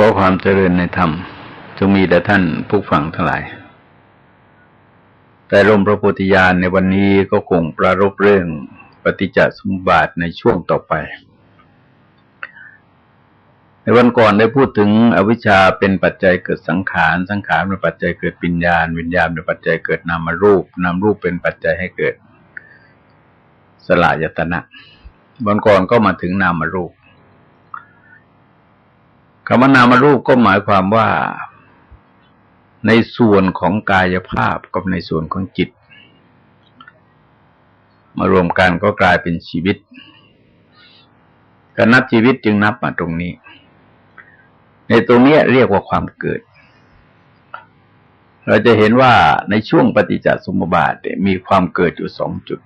ขอความเจริญในธรรม จงมีแด่ท่านผู้ฟังทั้งหลาย แต่ลมพระโพธิญาณในวันนี้ก็คงประรบเรื่องปฏิจจสมบาทในช่วงต่อไป ในวันก่อนได้พูดถึงอวิชชาเป็นปัจจัยเกิดสังขาร สังขารเป็นปัจจัยเกิดปิญญาณ วิญญาณเป็นปัจจัยเกิดนามรูป นามรูปเป็นปัจจัยให้เกิด สลายตนะ วันก่อนก็มาถึงนามรูป คำว่านามารูปก็หมายความว่า ในส่วนของกายภาพกับในส่วนของจิต มารวมกันก็กลายเป็นชีวิตการนับชีวิตจึงนับมาตรงนี้ ในตรงนี้เรียกว่าความเกิด เราจะเห็นว่าในช่วงปฏิจจสมุปบาทมีความเกิดอยู่สองจุด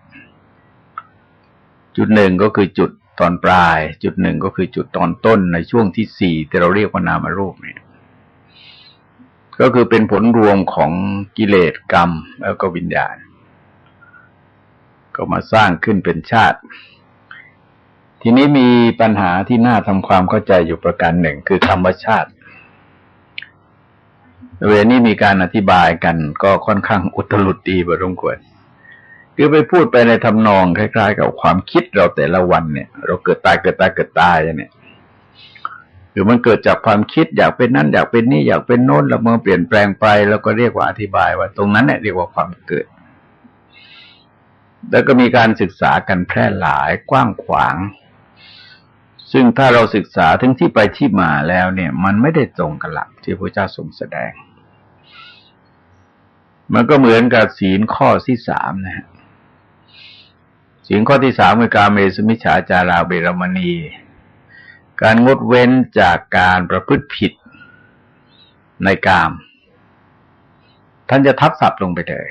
จุดหนึ่งก็คือจุด ตอนปลาย จุดหนึ่งก็คือจุดตอนต้นในช่วงที่สี่ที่เราเรียกว่านามรูปเนี่ย ก็คือเป็นผลรวมของกิเลสกรรม แล้วก็วิญญาณ ก็มาสร้างขึ้นเป็นชาติ ทีนี้มีปัญหาที่น่าทำความเข้าใจอยู่ประการหนึ่ง คือธรรมชาติเวลานี้มีการอธิบายกันก็ค่อนข้างอุตลุดดีพอสมควรคือไปพูดไปในทำนองคล้าย ๆ กับความคิด เราแต่ละวันเนี่ย เราเกิดตายเกิดตายเกิดตายเนี่ยคือมันเกิดจากความคิดอยากเป็นนั่นอยากเป็นนี่อยากเป็นโน้นแล้วมันเปลี่ยนแปลงไปแล้วก็เรียกว่าอธิบายว่า ตรงนั้นเนี่ยเรียกว่าความเกิด แล้วก็มีการศึกษากันแพร่หลายกว้างขวาง ซึ่งถ้าเราศึกษาทั้งที่ไปที่มาแล้วเนี่ย มันไม่ได้ตรงกับหลักที่พระเจ้าทรงแสดง มันก็เหมือนกับศีลข้อที่สามนะฮะ สิ่งข้อที่สามคือการเมสุมิฉาจาราเบรมณี การงดเว้นจากการประพฤติผิดในกาม ท่านจะทับศัพท์ลงไปเลย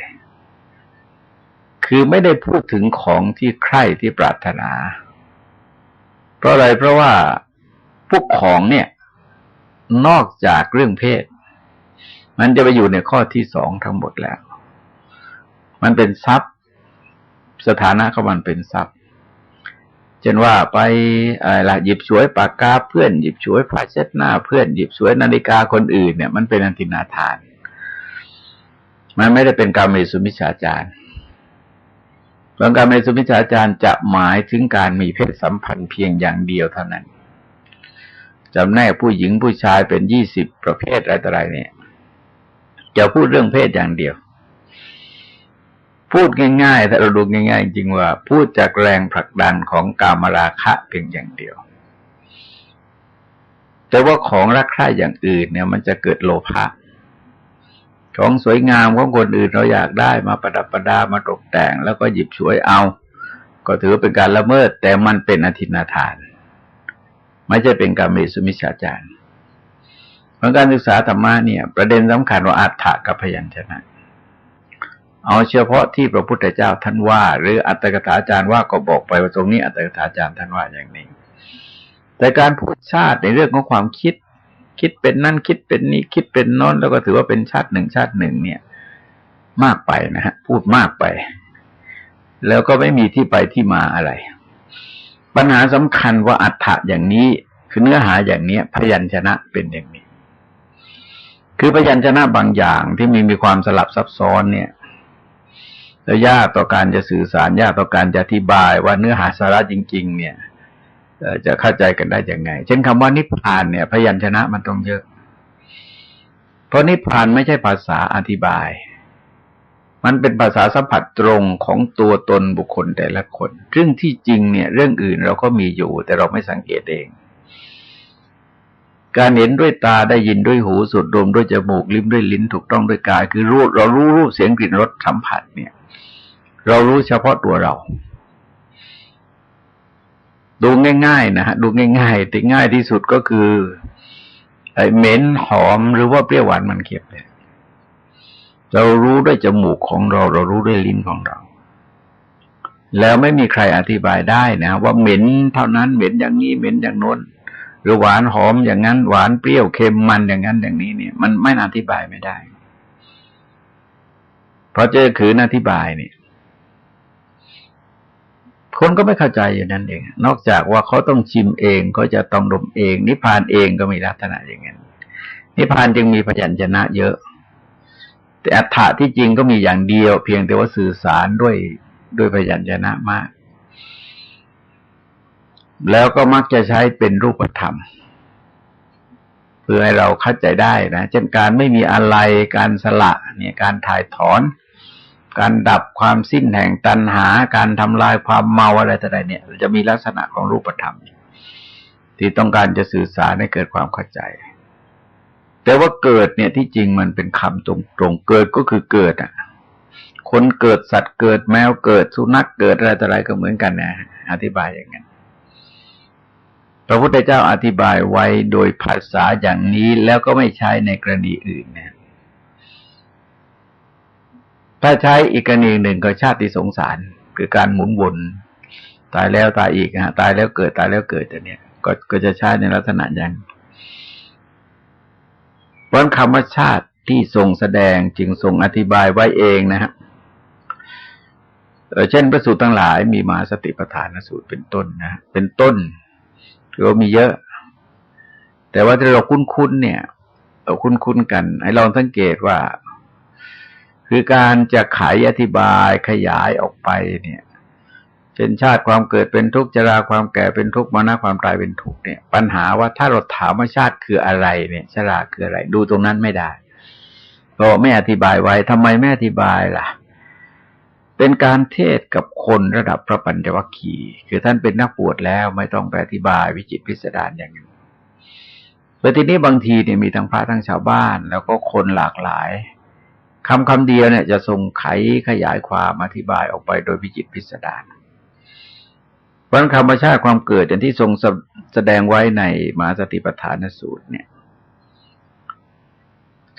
คือไม่ได้พูดถึงของที่ใคร่ที่ปรารถนา เพราะอะไรเพราะว่าพวกของเนี่ย นอกจากเรื่องเพศ มันจะไปอยู่ในข้อที่สองทั้งหมดแล้ว มันเป็นทรัพย สถานะของมันเป็นทรัพย์เช่นว่าไปอะไรหยิบฉวยปากกาเพื่อนหยิบฉวยผ้าเช็ดหน้าเพื่อนหยิบฉวยนาฬิกาคนอื่นเนี่ยมันเป็นอันตินาทาน มันไม่ได้เป็นการเมสุมิชาจารเพราะการเมสุมิชาจารย์จะหมายถึงการมีเพศสัมพันธ์เพียงอย่างเดียวเท่านั้นจำแนกผู้หญิงผู้ชายเป็นยี่สิบประเภทอะไรต่ออะไรเนี่ยจะพูดเรื่องเพศอย่างเดียว พูดง่ายๆ ถ้าเราดูง่าย ๆ จริงว่า พูดจากแรงผลักดันของกามราคะเพียงอย่างเดียว แต่ว่าของรักใคร่อย่างอื่นเนี่ย มันจะเกิดโลภะของสวยงามของคนอื่นเราอยากได้มาประดับประดามาตกแต่ง แล้วก็หยิบช่วยเอา ก็ถือเป็นการละเมิด แต่มันเป็นอธินาทาน ไม่ใช่เป็นการเมสุมิชาจารเพราะการศึกษาธรรมะเนี่ย ประเด็นสำคัญว่าอัฏฐกับพยัญชนะ เอาเฉพาะที่พระพุทธเจ้าท่านว่า หรืออัตถกถาจารย์ว่าก็บอกไปว่าตรงนี้อัตถกถาจารย์ท่านว่าอย่างนี้ แต่การพูดชาติในเรื่องของความคิด คิดเป็นนั่นคิดเป็นนี้คิดเป็นนอนแล้วก็ถือว่าเป็นชาติหนึ่งชาติหนึ่งเนี่ย มากไปนะฮะพูดมากไป แล้วก็ไม่มีที่ไปที่มาอะไร ปัญหาสำคัญว่าอัฏฐะอย่างนี้คือเนื้อหาอย่างนี้พยัญชนะเป็นอย่างนี้ คือพยัญชนะบางอย่างที่มีมีความสลับซับซ้อนเนี่ย แล้วยากต่อการจะสื่อสารยากต่อการจะอธิบายว่าเนื้อหาสาระจริง ๆ เนี่ยจะเข้าใจกันได้ยังไง เช่นคำว่านิพพานเนี่ย พยัญชนะมันต้องเยอะ เพราะนิพพานไม่ใช่ภาษาอธิบาย มันเป็นภาษาสัมผัสตรงของตัวตนบุคคลแต่ละคนซึ่องที่จริงเนี่ย เรื่องอื่นเราก็มีอยู่ แต่เราไม่สังเกตเอง การเห็นด้วยตาได้ยินด้วยหูสูดดมด้วยจมูกลิ้มด้วยลิ้นถูกต้องด้วยกาย คือรู้เรารู้รูปเสียงกลิ่นรสสัมผัสเนี่ย เรารู้เฉพาะตัวเรา ดูง่ายๆนะฮะดูง่ายๆแต่ง่ายที่สุดก็คือไอ้เหม็นหอมหรือว่าเปรี้ยวหวานมันเค็มเนี่ยเรารู้ด้วยจมูกของเรา เรารู้ด้วยลิ้นของเรา แล้วไม่มีใครอธิบายได้นะ ว่าเหม็นเท่านั้นเหม็นอย่างนี้เหม็นอย่างโน้นหรือหวานหอมอย่างนั้น หวานเปรี้ยวเค็มมันอย่างนั้นอย่างนี้เนี่ย มันไม่อธิบายไม่ได้ เพราะเจอขืนอธิบายเนี่ย คนก็ไม่เข้าใจอยู่นั้นเอง นอกจากว่าเขาต้องชิมเองเขาจะต้องดมเอง นิพพานเองก็มีลักษณะอย่างนั้นนิพพานจึงมีพยัญชนะเยอะ แต่อัฏฐะที่จริงก็มีอย่างเดียว เพียงแต่ว่าสื่อสารด้วยด้วยพยัญชนะมาก แล้วก็มักจะใช้เป็นรูปธรรม เพื่อให้เราเข้าใจได้นะเช่นการไม่มีอะไรการสละเนี่ยการถ่ายถอน การดับความสิ้นแห่งตัณหา การทำลายความเมาอะไรต่างๆเนี่ย จะมีลักษณะของรูปธรรม ที่ต้องการจะสื่อสารให้เกิดความเข้าใจ แต่ว่าเกิดเนี่ยที่จริงมันเป็นคำตรงๆเกิดก็คือเกิดอะคนเกิดสัตว์เกิดแมวเกิดสุนัขเกิดอะไรต่ออะไรก็เหมือนกันนะอธิบายอย่างนั้นพระพุทธเจ้าอธิบายไว้โดยภาษาอย่างนี้แล้วก็ไม่ใช้ในกรณีอื่นนะ ถ้าใช้อีกกรณีหนึ่งก็ชาติสงสาร คือการหมุนวนตายแล้วตายอีกฮะตายแล้วเกิดตายแล้วเกิดแต่เนี้ยก็ก็จะใช้ในลักษณะอย่างเพราะคำว่าชาติที่ทรงแสดงจึงทรงอธิบายไว้เองนะฮะเช่นพระสูตรทั้งหลายมีมาสติปัฏฐานสูตรเป็นต้นนะเป็นต้นถือว่ามีเยอะ แต่ว่าถ้าเราคุ้นๆเนี่ยเราคุ้นๆกัน ให้ลองสังเกตว่า คือการจะขายอธิบายขยายออกไปเนี่ยเช่นชาติความเกิดเป็นทุกข์จราความแก่เป็นทุกข์มรณะความตายเป็นทุกข์เนี่ย ปัญหาว่าถ้าเราถามว่าชาติคืออะไรเนี่ย ชราคืออะไร ดูตรงนั้นไม่ได้เพราะไม่อธิบายไว้ทำไมไม่อธิบายล่ะ เป็นการเทศกับคนระดับพระปัญจวัคคีย์คือท่านเป็นนักบวชแล้วไม่ต้องไปอธิบายวิจิตพิสดารอย่างนี้แต่ทีนี้บางทีเนี่ยมีทั้งพระทั้งชาวบ้าน แล้วก็คนหลากหลาย คำคำเดียวเนี่ยจะทรงไขขยายความอธิบายออกไปโดยวิจิตพิสดารพราะธรรมชาติความเกิดอย่างที่ทรงแสดงไว้ในมหาสติปัฏฐานสูตรเนี่ย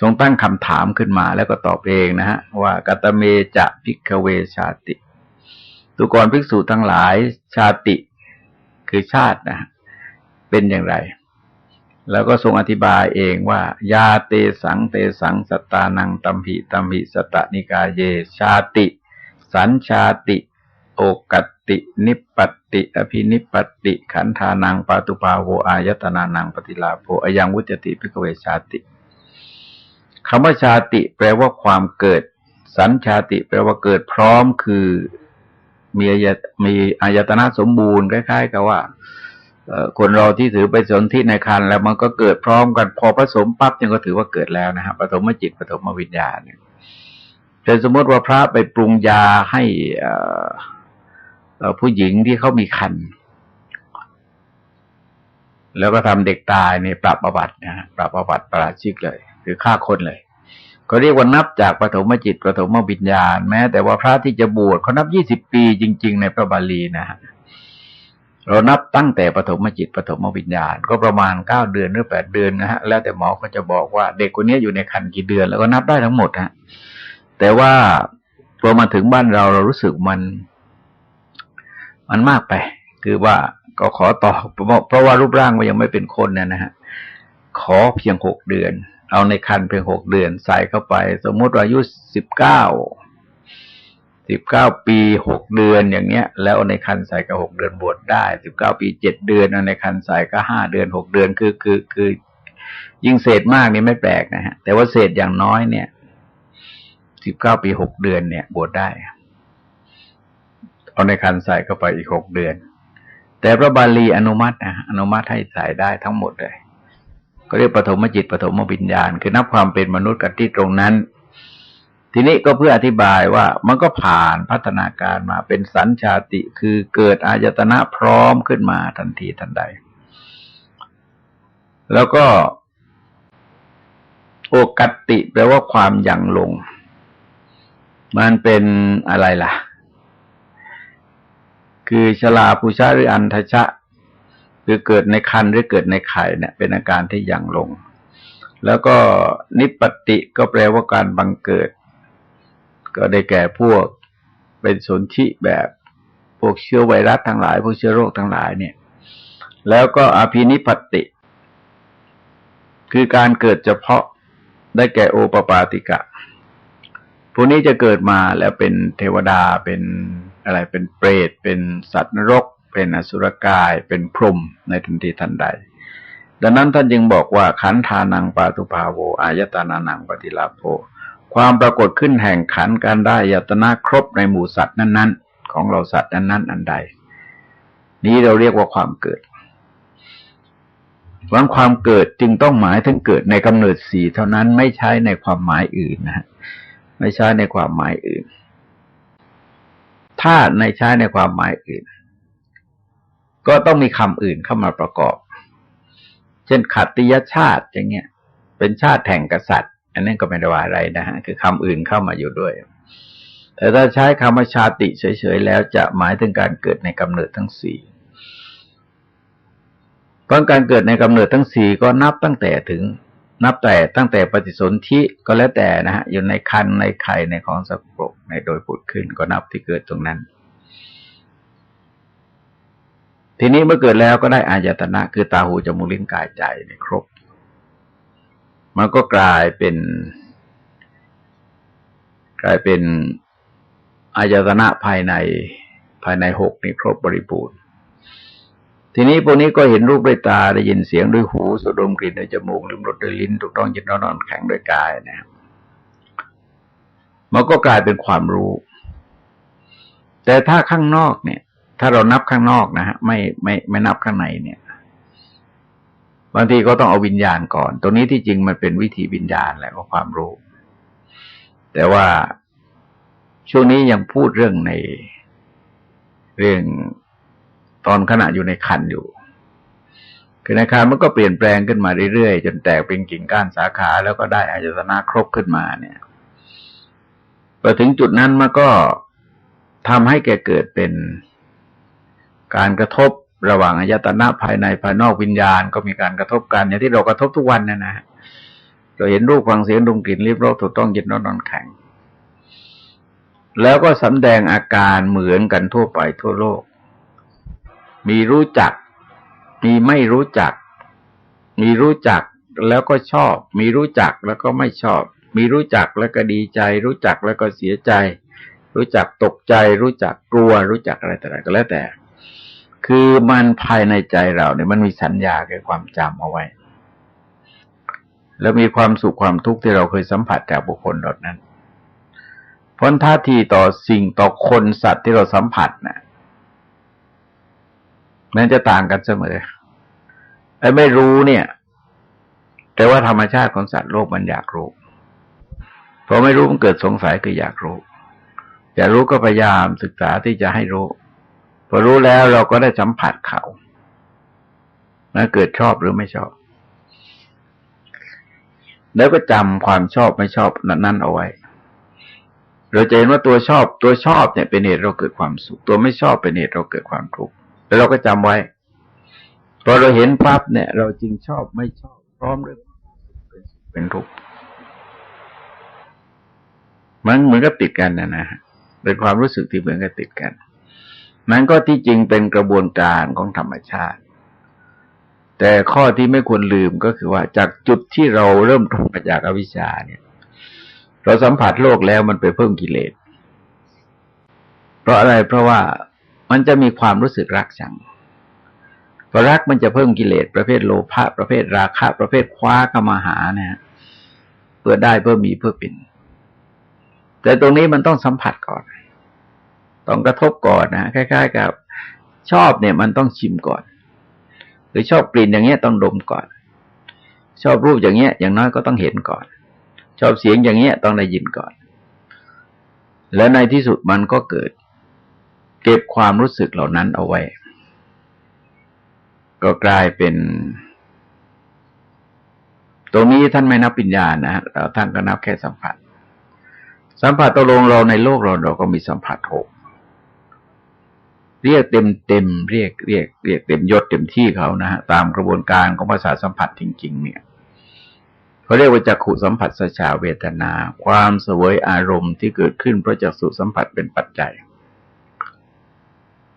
ทรงตั้งคำถามขึ้นมาแล้วก็ตอบเองนะฮะ ว่ากัตเมจะพิกเวชาติ ตุกรภิกษุทั้งหลายชาติ คือชาตินะเป็นอย่างไร แล้วก็ทรงอธิบายเองว่า ยาเตสังเตสังสตานังตัมหิตัมหิสตนิกาเย ชาติ สัญชาติ โอกัตติ นิปปติ อภินิปปติ ขันธานังปาตุปาโวอายตนานังปฏิลาโภอยังวุจติพิกเวชาติคำว่าชาติ แปลว่าความเกิด สัญชาติ แปลว่าเกิดพร้อมคือมีอายมีอายตนะสมบูรณ์คล้ายๆ กับว่า คนเราที่ถือไปสนที่ในคันแล้วมันก็เกิดพร้อมกันพอผสมปั๊บยังก็ถือว่าเกิดแล้วนะฮะปฐมจิตปฐมวิญญาณแต่สมมติว่าพระไปปรุงยาให้ผู้หญิงที่เขามีคัน แล้วก็ทำเด็กตายเนี่ยปรับประวัตินะฮะปรับประวัติประราชิกเลย คือฆ่าคนเลยเขาเรียกว่านับจากปฐมจิตปฐมวิญญาณ แม้แต่ว่าพระที่จะบวชเขานับยี่สิบปีจริง ๆ ในพระบาลีนะฮะ เรานับตั้งแต่ปฐมจิตปฐมวิญญาณ ก็ประมาณเก้าเดือนหรือแปดเดือนนะฮะแล้วแต่หมอก็จะบอกว่าเด็กคนนี้อยู่ในคันกี่เดือน แล้วก็นับได้ทั้งหมดฮะแต่ว่าพอมาถึงบ้านเราเรารู้สึกมัน มันมากไป คือว่าก็ขอต่อเพราะว่ารูปร่างมันยังไม่เป็นคนเนี่ยนะฮะขอเพียงหกเดือน เอาในคันเพียงหกเดือน ใส่เข้าไป สมมติว่าอายุสิบเก้า สิบเก้าปีหกเดือนอย่างเงี้ย แล้วในคันใส่ก็หกเดือนบวชได้สิบเก้าปีเจ็ดเดือนในคันใส่ก็ห้าเดือนหกเดือนคือคือคือ ยิ่งเศษมากนี่ไม่แปลกนะฮะ แต่ว่าเศษอย่างน้อยเนี่ยสิบเก้าปีหกเดือนเนี่ย บวชได้ เอาในคันใส่เข้าไปอีกหกเดือน แต่พระบาลีอนุมัตินะอนุมัติให้ใส่ได้ทั้งหมดเลย ก็เรียกปฐมจิตปฐมวิญญาณ คือนับความเป็นมนุษย์กันที่ตรงนั้น ทีนี้ก็เพื่ออธิบายว่ามันก็ผ่านพัฒนาการมาเป็นสัญชาติคือเกิดอายตนะพร้อมขึ้นมาทันทีทันใด แล้วก็ โอกตติแปลว่าความยังลง มันเป็นอะไรล่ะ คือชลาภูชาหรืออันทชะคือเกิดในคันหรือเกิดในไข่เนี่ย เป็นอาการที่ยังลง แล้วก็นิปติก็แปลว่าการบังเกิด ก็ได้แก่พวกเป็นสนธิแบบพวกเชื้อไวรัสทั้งหลาย พวกเชื้อโรคทั้งหลายเนี่ย แล้วก็อภินิปติ คือการเกิดเฉพาะได้แก่โอปปาติกะ พวกนี้จะเกิดมาแล้วเป็นเทวดาเป็นอะไรเป็นเปรต เป็นสัตว์นรก เป็นอสุรกาย เป็นพรหมในทันทีทันใด ดังนั้นท่านจึงบอกว่าขันธานังปาตุภาโวอายตานานังปฏิลาโภ ความปรากฏขึ้นแห่งขันการได้ยตนาครบในหมู่สัตว์นั้น ๆ ของเราสัตว์นั้นๆอันใด นี้เราเรียกว่าความเกิดวันความเกิดจึงต้องหมายถึงเกิดในกำเนิดสีเท่านั้นไม่ใช่ในความหมายอื่นนะฮะไม่ใช่ในความหมายอื่น ถ้าในใช้ในความหมายอื่น ก็ต้องมีคำอื่นเข้ามาประกอบ เช่นขัตติยชาติอย่างเงี้ย เป็นชาติแห่งกษัตริย์ อันนั้นก็ไม่ได้ว่าอะไรนะฮะคือคำอื่นเข้ามาอยู่ด้วย แต่ถ้าใช้คำว่าชาติเฉยๆแล้วจะหมายถึงการเกิดในกำเนิดทั้งสี่เพราะการเกิดในกำเนิดทั้งสี่ก็นับตั้งแต่ถึงนับแต่ตั้งแต่ปฏิสนธิก็แล้วแต่นะฮะอยู่ในคันในไข่ในของสกปรกในโดยผุดขึ้นก็นับที่เกิดตรงนั้น ทีนี้เมื่อเกิดแล้วก็ได้อายตนะ คือตาหูจมูกลิ้นกายใจในครบ มันก็กลายเป็น กลายเป็นอายตนะภายในภายในหกนี่ครบบริบูรณ์ ทีนี้พวกนี้ก็เห็นรูปด้วยตาได้ยินเสียงด้วยหูสูดดมกลิ่นด้วยจมูกลืมรสด้วยลิ้นถูกต้องจิตนอนแข็งด้วยกายนะครับมันก็กลายเป็นความรู้ แต่ถ้าข้างนอกเนี่ย ถ้าเรานับข้างนอกนะฮะไม่ไม่ไม่นับข้างในเนี่ย บางทีก็ต้องเอาวิญญาณก่อน ตรงนี้ที่จริงมันเป็นวิธีวิญญาณแหละก็ความรู้ แต่ว่าช่วงนี้ยังพูดเรื่องในเรื่องตอนขณะอยู่ในคันอยู่คือในคันมันก็เปลี่ยนแปลงขึ้นมาเรื่อยๆจนแตกเป็นกิ่งก้านสาขาแล้วก็ได้อายตนะครบขึ้นมาเนี่ยพอถึงจุดนั้นมันก็ทำให้แกเกิดเป็นการกระทบ ระหว่างอายตนะภายในภายนอกวิญญาณก็มีการกระทบกันอย่างที่เรากระทบทุกวันนะนะเราเห็นรูปฟังเสียงดมกลิ่นริบรสถูกต้องยินนอนนอนแข็ง แล้วก็สำแดงอาการเหมือนกันทั่วไปทั่วโลก มีรู้จัก มีไม่รู้จัก มีรู้จักแล้วก็ชอบ มีรู้จักแล้วก็ไม่ชอบ มีรู้จักแล้วก็ดีใจ รู้จักแล้วก็เสียใจ รู้จักตกใจ รู้จักกลัว รู้จักอะไรต่างๆก็แล้วแต่ คือมันภายในใจเราเนี่ยมันมีสัญญาเกี่ยวความจำเอาไว้ แล้วมีความสุขความทุกข์ที่เราเคยสัมผัสจากบุคคลดนั้นพ้นท่าทีต่อสิ่งต่อคนสัตว์ที่เราสัมผัสนะ่ะมันจะต่างกันเสมอไอ้ไม่รู้เนี่ย แต่ว่าธรรมชาติของสัตว์โลกมันอยากรู้พอไม่รู้มันเกิดสงสัยคืออยากรู้ อยากรู้ก็พยายามศึกษาที่จะให้รู้ อรู้แล้วเราก็ได้สัมผัสเขาแล้วเกิดชอบหรือไม่ชอบ แล้วก็จำความชอบไม่ชอบนั้นเอาไว้ เราจะเห็นว่าตัวชอบตัวชอบเนี่ยเป็นเหตุเราเกิดความสุข ตัวไม่ชอบเป็นเหตุเราเกิดความทุกข์แล้วเราก็จำไว้พอเราเห็นปั๊บเนี่ย เราจริงชอบไม่ชอบ พร้อมหรือเป็นทุกข์มันเหมือนกับติดกันนะนะเป็นความรู้สึกที่เหมือนกับติดกัน นั้นก็ที่จริงเป็นกระบวนการของธรรมชาติ แต่ข้อที่ไม่ควรลืมก็คือว่าจากจุดที่เราเริ่มต้นมาจากอวิชชาเนี่ย เราสัมผัสโลกแล้วมันไปเพิ่มกิเลส เพราะอะไรเพราะว่ามันจะมีความรู้สึกรักชังพอรักมันจะเพิ่มกิเลสประเภทโลภะประเภทราคะ ประเภทคว้าเข้ามาหาเนี่ยเพื่อได้เพื่อมีเพื่อเป็น แต่ตรงนี้มันต้องสัมผัสก่อน ต้องกระทบก่อนนะคล้าย ๆ กับ ชอบเนี่ย มันต้องชิมก่อน หรือชอบกลิ่นอย่างเงี้ยต้องดมก่อน ชอบรูปอย่างเงี้ย อย่างน้อยก็ต้องเห็นก่อน ชอบเสียงอย่างเงี้ยต้องได้ยินก่อน แล้วในที่สุดมันก็เกิด เก็บความรู้สึกเหล่านั้นเอาไว้ ก็กลายเป็นตรงนี้ท่านไม่นับปัญญานะท่านก็นับแค่สัมผัส สัมผัสตกลงเราในโลกเราเราก็มีสัมผัสหก เรียกเต็มเต็มเรียกเรียกเรียกเต็มยศเต็มที่เขานะฮะตามกระบวนการของภาษาสัมผัสจริง ๆ เนี่ยเขาเรียกว่าจักขุสัมผัสสชาเวทนา ความสวยอารมณ์ที่เกิดขึ้นเพราะจักสุสัมผัสเป็นปัจจัย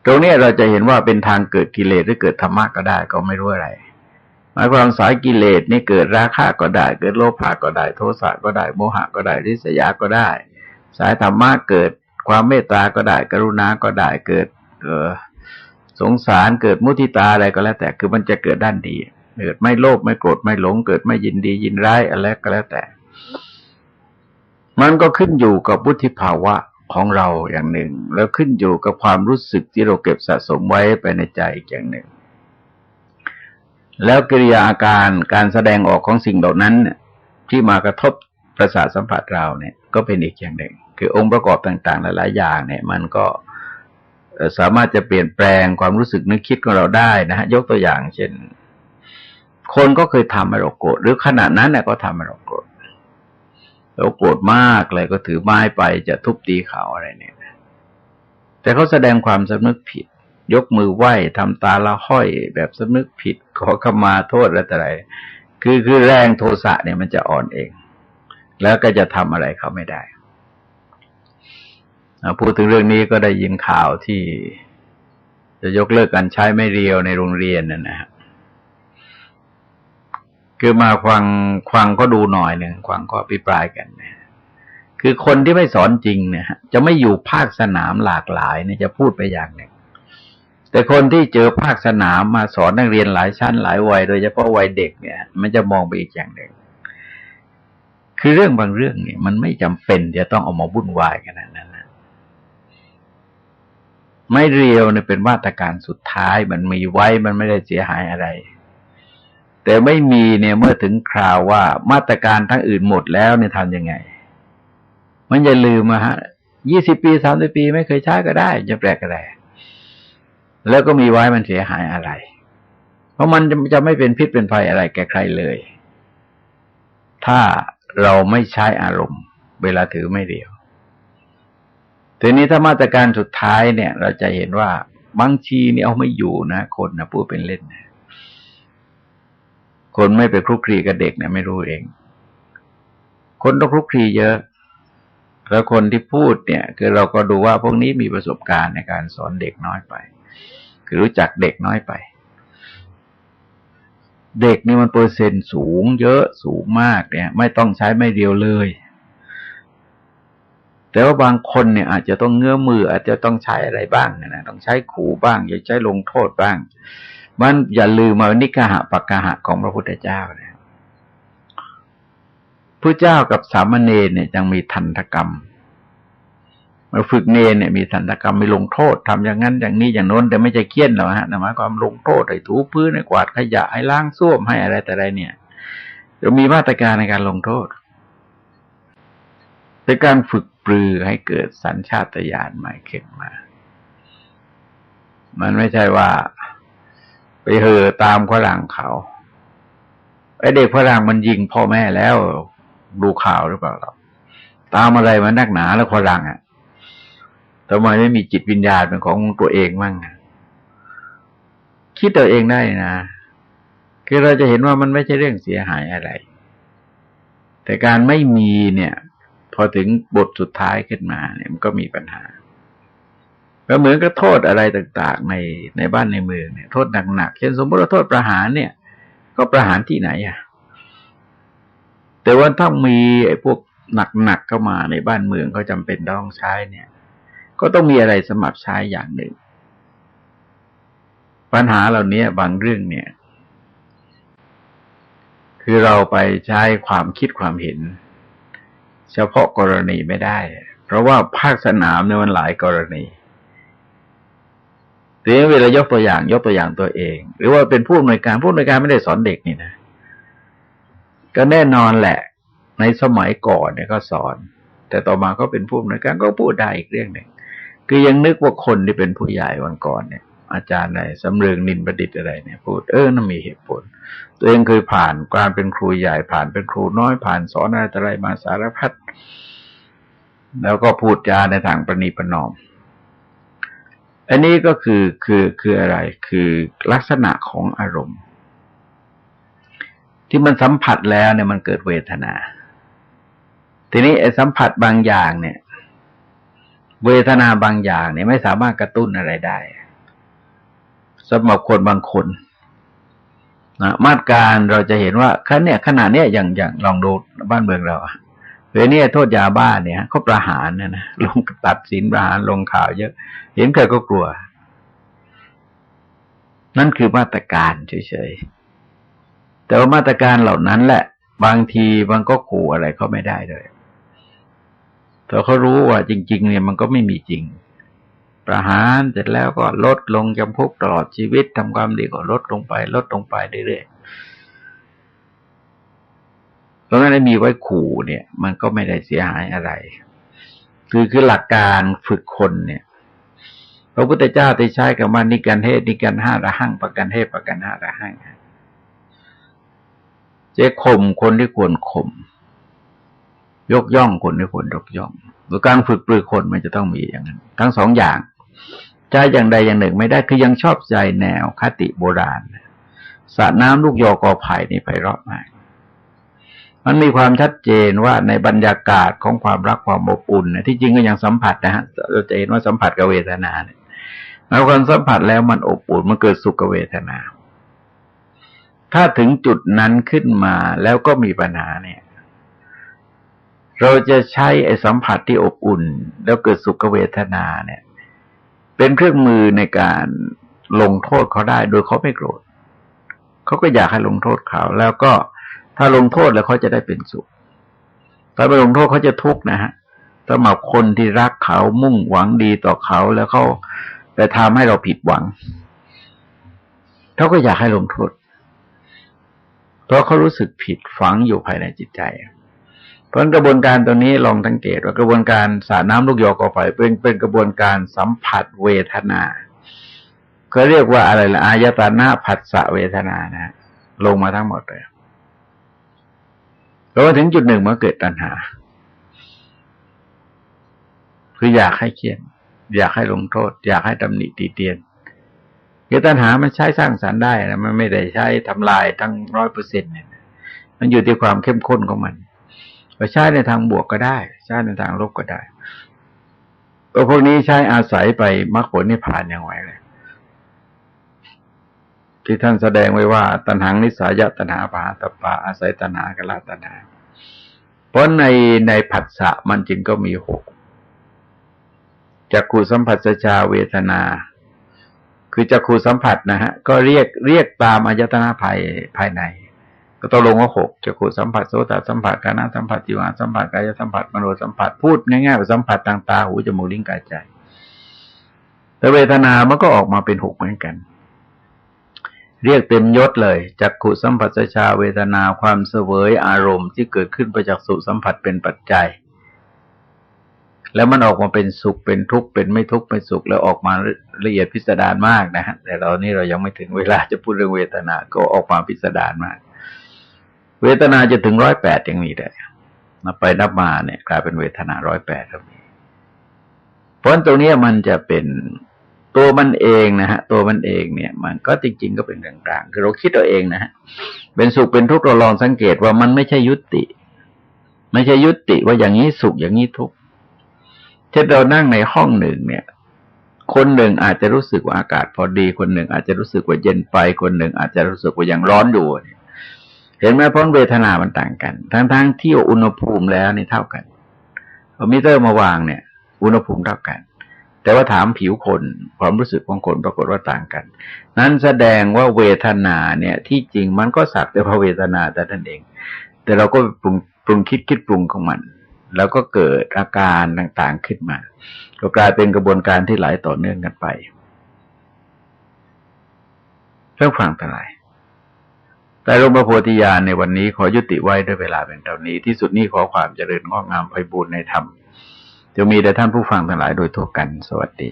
ตรงนี้เราจะเห็นว่าเป็นทางเกิดกิเลสหรือเกิดธรรมะก็ได้ก็ไม่รู้อะไรหมายความสายกิเลสนี่เกิดราคะก็ได้ เกิดโลภะก็ได้ โทสะก็ได้โมหะก็ได้ริษยาก็ได้ สายธรรมะเกิดความเมตตาก็ได้ กรุณาก็ได้เกิด สงสารเกิดมุทิตาอะไรก็แล้ว แต่คือมันจะเกิดด้านดี เกิดไม่โลภไม่โกรธไม่หลง เกิดไม่ยินดียินร้ายอะไรก็แล้วแต่ มันก็ขึ้นอยู่กับวุฒิภาวะของเราอย่างหนึ่ง แล้วขึ้นอยู่กับความรู้สึกที่เราเก็บสะสมไว้ไปในใจอย่างหนึ่ง แล้วกิริยาอาการการแสดงออกของสิ่งเหล่านั้นที่มากระทบประสาทสัมผัสเราเนี่ย ก็เป็นอีกอย่างหนึ่ง คือองค์ประกอบต่าง ๆ หลาย ๆ อย่างเนี่ย มันก็ สามารถจะเปลี่ยนแปลงความรู้สึกนึกคิดของเราได้นะฮะยกตัวอย่าง เช่น คนก็เคยทำให้เราโกรธหรือขณะนั้นเนี่ยก็ทำให้เราโกรธเราโกรธมากเลยก็ถือไม้ไปจะทุบตีเขาอะไรเนี่ยแต่เขาแสดงความสำนึกผิด ยกมือไหว้ทำตาละห้อยแบบสำนึกผิด ขอขมาโทษอะไรต่ไร คือคือแรงโทสะเนี่ยมันจะอ่อนเอง แล้วก็จะทำอะไรเขาไม่ได้ พูดถึงเรื่องนี้ก็ได้ยินข่าวที่จะยกเลิกการใช้ไม่เรียวในโรงเรียนนั่นะฮะคือมาฟังฟังก็ดูหน่อยหนึ่งฟังก็พิปรายกันนี่ยคือคนที่ไม่สอนจริงเนี่ยจะไม่อยู่ภาคสนามหลากหลายเนี่ยจะพูดไปอย่างหนึ่ง แต่คนที่เจอภาคสนามมาสอนนักเรียนหลายชั้นหลายวัย โดยเฉพาะวัยเด็กเนี่ย มันจะมองไปอีกอย่างหนึ่ง คือเรื่องบางเรื่องเนี่ย มันไม่จำเป็นจะต้องออกมาวุ่นวายขนาดนั้นนะ ไม่เรียวเนี่ยเป็นมาตรการสุดท้ายมันมีไว้มันไม่ได้เสียหายอะไร แต่ไม่มีเนี่ยเมื่อถึงคราวว่ามาตรการทั้งอื่นหมดแล้วเนี่ยทำยังไง มันอย่าลืมมาฮะยี่สิบปีสามสิบปีไม่เคยใช้ก็ได้จะแปลกอะไร แล้วก็มีไว้มันเสียหายอะไร เพราะมันจะจะไม่เป็นพิษเป็นภัยอะไรแก่ใครเลย ถ้าเราไม่ใช้อารมณ์ เวลาถือไม่เดียว ทีนี้ถ้ามาตรการสุดท้ายเนี่ย เราจะเห็นว่าบางทีเนี่ยเอาไม่อยู่นะ คนนะพูดเป็นเล่นนะคนไม่ไปคลุกคลีกับเด็กเนี่ยไม่รู้เอง คนต้องคลุกคลีเยอะ แล้วคนที่พูดเนี่ย คือเราก็ดูว่าพวกนี้มีประสบการณ์ในการสอนเด็กน้อยไป คือรู้จักเด็กน้อยไป เด็กนี่มันเปอร์เซ็นต์สูง เยอะสูงมากเนี่ย ไม่ต้องใช้ไม่เดียวเลย แต่ว่าบางคนเนี่ยอาจจะต้องเงื้อมือ อาจจะต้องใช้อะไรบ้างนะต้องใช้ขู่บ้างอย่าใช้ลงโทษบ้าง มันอย่าลืมมานิกหะปักกหะของพระพุทธเจ้าเลยพระเจ้ากับสามเณรเนี่ยยังมีทันตกรรมมาฝึกเนรเนี่ยมีทันตกรรมมีลงโทษทำอย่างนั้นอย่างนี้อย่างโน้นแต่ไม่ใช่เคี่ยนหรอกฮะหมายความลงโทษให้ถูพื้นให้กวาดขยะให้ล้างส้วมให้อะไรแต่อะไรเนี่ยจะมีมาตรการในการลงโทษ เป็นการฝึกปรือให้เกิดสัญชาตญาณใหม่ขึ้นมา มันไม่ใช่ว่า ไปเห่อตามฝรั่งเขาไอเด็กฝรั่งมันยิงพ่อแม่แล้ว ดูข่าวหรือเปล่าเราตามอะไรมานักหนาแล้วฝรั่งอะทำไมไม่มีจิตวิญญาณเป็นของตัวเองมั่งคิดตัวเองได้นะคือเราจะเห็นว่ามันไม่ใช่เรื่องเสียหายอะไร แต่การไม่มีเนี่ย พอถึงบทสุดท้ายขึ้นมาเนี่ยมันก็มีปัญหาก็เหมือนกับโทษอะไรต่างๆ ในในบ้านในเมืองเนี่ยโทษหนักๆเช่นสมมติว่าโทษประหารเนี่ย ก็ประหารที่ไหนอะ แต่ว่าถ้ามีไอ้พวกหนักๆเข้ามาในบ้านเมืองก็จำเป็นต้องใช้เนี่ย ก็ต้องมีอะไรสมับใช้อย่างหนึ่ง ปัญหาเหล่านี้บางเรื่องเนี่ย คือเราไปใช้ความคิดความเห็น เฉพาะกรณีไม่ได้ เพราะว่าภาคสนามเนี่ยมันหลายกรณีทีนี้เวลายกตัวอย่างยกตัวอย่างตัวเอง หรือว่าเป็นผู้อำนวยการผู้อำนวยการไม่ได้สอนเด็กนี่นะ ก็แน่นอนแหละ ในสมัยก่อนเนี่ยก็สอน แต่ต่อมาก็เป็นผู้อำนวยการก็พูดได้อีกเรื่องหนึ่งคือยังนึกว่าคนที่เป็นผู้ใหญ่วันก่อนเนี่ย อาจารย์ในสำเริงนินประดิษฐ์อะไรเนี่ยพูดเออนั่นมีเหตุผล ตัวเองเคยผ่านการเป็นครูใหญ่ผ่านเป็นครูน้อยผ่านสอนอะไรมาสารพัดแล้วก็พูดจาในทางประนีประนอม อันนี้ก็คือคือคืออะไรคือลักษณะของอารมณ์ ที่มันสัมผัสแล้วเนี่ยมันเกิดเวทนา ทีนี้ไอ้สัมผัสบางอย่างเนี่ย เวทนาบางอย่างเนี่ยไม่สามารถกระตุ้นอะไรได้ สำหรับคนบางคนนะมาตรการเราจะเห็นว่าขั้นเนี่ยขนาดเนี้ยอย่างอย่างลองดูบ้านเมืองเราอะเวลานี้โทษยาบ้าเนี่ยเขาประหารเนี่ยนะลงตัดสินประหารลงข่าวเยอะ เห็นใครก็กลัว นั่นคือมาตรการเฉยๆแต่ว่ามาตรการเหล่านั้นแหละ บางทีมันก็ขู่อะไรเขาไม่ได้เลยแต่เขารู้ว่าจริง ๆ เนี่ยมันก็ไม่มีจริง ประหารเสร็จแล้วก็ลดลงจำคุกตลอดชีวิตทำความดีก็ลดลงไป ลดลงไปเรื่อยๆเพราะงั้นมีไว้ขู่เนี่ย มันก็ไม่ได้เสียหายอะไร คือคือหลักการฝึกคนเนี่ยพระพุทธเจ้าได้ใช้กับมันนิการเทศนิการห้าระหังประกันเทศประกันห้าระหังเจ๊ข่มคนที่ควรข่มยกย่องคนที่ควรยกย่องหรือการฝึกปลือคนมันจะต้องมีอย่างนั้น ทั้งสองอย่าง ใจอย่างใดอย่างหนึ่งไม่ได้คือยังชอบใจแนวคติโบราณสระน้ำลูกยอกอไผ่นี่ไพเราะมากมันมีความชัดเจนว่าในบรรยากาศของความรักความอบอุ่นนะที่จริงก็ยังสัมผัสนะฮะเราจะเห็นว่าสัมผัสกับเวทนาเนี่ยแล้วความสัมผัสแล้วมันอบอุ่นมันเกิดสุขเวทนา ถ้าถึงจุดนั้นขึ้นมาแล้วก็มีปัญหาเนี่ย เราจะใช้ไอ้สัมผัสที่อบอุ่น แล้วเกิดสุขเวทนาเนี่ย เป็นเครื่องมือในการลงโทษเขาได้โดยเขาไม่โกรธเขาก็อยากให้ลงโทษเขา แล้วก็ถ้าลงโทษแล้วเขาจะได้เป็นสุข ถ้าไปลงโทษเขาจะทุกข์นะฮะสำหรับคนที่รักเขามุ่งหวังดีต่อเขาแล้วเขาแต่ทำให้เราผิดหวังเขาก็อยากให้ลงโทษ เพราะเขารู้สึกผิดฝังอยู่ภายในจิตใจ ราะกระบวนการตัวนี้ลองสังเกตว่ากระบวนการสาน้ำลูกยอกอไปเป็นเป็นกระบวนการสัมผัสเวทนาก็เรียกว่าอะไรละอายตนะผัสสะเวทนานะ ลงมาทั้งหมดเลยแล้วถึงจุดหนึ่งมันเกิดตัณหา คืออยากให้เคียนอยากให้ลงโทษ อยากให้ตำหนิตีเตียนคือตัณหามันใช้สร้างสรรค์ได้นะมันไม่ได้ใช้ทำลายทั้งร้อยเปอร์เซ็นต์เนี่ย มันอยู่ที่ความเข้มข้นของมัน ใช้ในทางบวกก็ได้ ใช้ในทางลบก็ได้ตัวพวกนี้ใช้อาศัยไปมรรคผลนิพพานอย่างไรเลยที่ท่านแสดงไว้ว่า ตัณหังนิสายตัณหาปาตปาอาศัยตัณหากลาตัณหาเพราะในในผัสสะมันจึงก็มีหกจักขูสัมผัสชาเวทนา คือจักขูสัมผัสนะฮะ ก็เรียกเรียกตามอายตนะภายภายใน ก็ต้องลงว่าหกจักขูสัมผัสโสตสัมผัสกานาสัมผัสจิวาสัมผัสกายสัมผัสมโนสัมผัสพูดง่ายๆว่าสัมผัสทางตาหูจมูกลิ้นกายใจ แต่เวทนามันก็ออกมาเป็นหกเหมือนกัน เรียกเต็มยศเลยจักขุสัมผัสชาเวทนาความเสวยอารมณ์ที่เกิดขึ้นประจากสุสัมผัสเป็นปัจจัย แล้วมันออกมาเป็นสุขเป็นทุกข์เป็นไม่ทุกข์ไม่สุขแล้วออกมาละเอียดพิสดารมากนะฮะแต่เรานี่เรายังไม่ถึงเวลาจะพูดเรื่องเวทนาก็ออกมาพิสดารมาก เวทนาจะถึงร้อยแปดยังมีได้นับไปนับมาเนี่ย กลายเป็นเวทนาร้อยแปดก็มีเพราะตรงนี้มันจะเป็นตัวมันเองนะฮะ ตัวมันเองเนี่ย มันก็จริง ๆ ก็เป็นกลางๆคือเราคิดตัวเองนะฮะเป็นสุขเป็นทุกข์เราลองสังเกตว่ามันไม่ใช่ยุติ ไม่ใช่ยุติว่าอย่างนี้สุขอย่างนี้ทุกข์ช่นเรานั่งในห้องหนึ่งเนี่ย คนหนึ่งอาจจะรู้สึกว่าอากาศพอดี คนหนึ่งอาจจะรู้สึกว่าเย็นไป คนหนึ่งอาจจะรู้สึกว่ายังร้อนอยู่เเห็นไหมพราะเวทนามันต่างกัน ทั้งๆทที่อุณหภูมิแล้วนี่เท่ากันเอามิเตอร์มาวางเนี่ย อุณหภูมิเท่ากัน แต่ว่าถามผิวคนความรู้สึกของคนปรากฏว่าต่างกัน นั้นแสดงว่าเวทนาเนี่ย ที่จริงมันก็สักแต่พระเวทนาแต่นั่นเอง แต่เราก็ปรุงปรุงคิดคิดปรุงของมัน แล้วก็เกิดอาการต่างๆขึ้นมา ก็กลายเป็นกระบวนการที่ไหลต่อเนื่องกันไปเรื่องฟังทั้งหลาย แต่หลวงพระโพธิญาณในวันนี้ขอยุติไว้ด้วยเวลาเป็นเท่านี้ ที่สุดนี้ขอความเจริญงอกงามไปบูรณนธรรมจะมีแด่ท่านผู้ฟังทั้งหลายโดยทั่วกัน สวัสดี